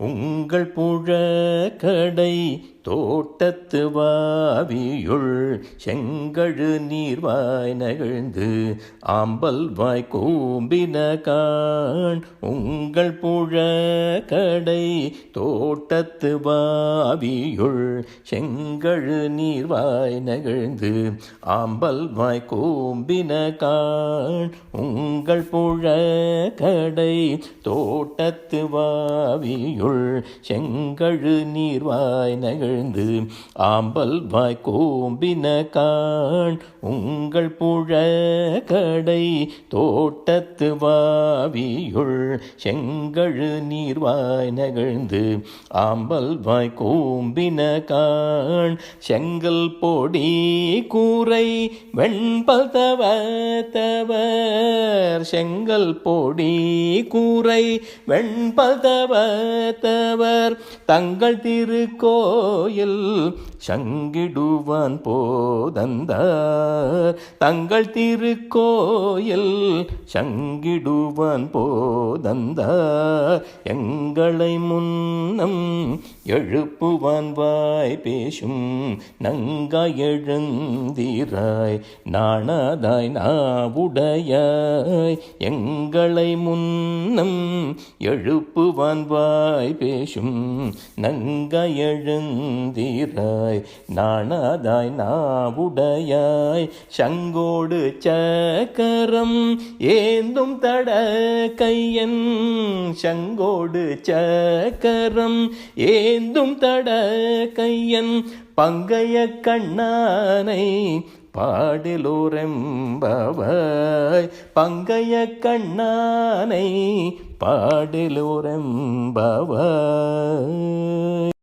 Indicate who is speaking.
Speaker 1: உங்கள் புழக்கடை தோட்டத்து வாவியுள் செங்கழு நீர்வாய் நகழ்ந்து ஆம்பல் வாய் கூம்பின கான் உங்கள் புழ கடை தோட்டத்து வாவியுள் செங்கழு நீர்வாய் நகழ்ந்து ஆம்பல் வாய் கூம்பின கான் உங்கள் புழ கடை தோட்டத்து வாவியுள் செங்கழு நீர்வாய் நகழ்ந்து ஆம்பல் வாய் கோம்பின காண் உங்கள் புழக்கடை தோட்டத்து வாவியுள் செங்கழு நீர்வாய் நகழ்ந்து ஆம்பல் வாய் கோம்பின காண் செங்கல் பொடி கூரை வெண்பதவ தவர் செங்கல் பொடி கூரை வெண்பதவ தவர் தங்கள் கோயில் சங்கிடுவான் போதந்த தங்கள் திருக்கோயில் சங்கிடுவான் போதந்த எங்களை முன்னம் எழுப்புவான் வாய் பேசும் நங்கா எழுந்தீராய். நாணாதாய் நாவுடையாய். எங்களை முன்னம் எழுப்புவான் வாய் பேசும் நங்கா எழுந்தீராய். நாணாதாய் நாவுடையாய். சங்கோடு சக்கரம் ஏந்தும் தட கையன். சங்கோடு சக்கரம் ஏந்தும் தட கையன். பங்கைய கண்ணானை பாடிலோரெம்பவாய் பங்கைய கண்ணானை பாடிலோரெம்பவாய்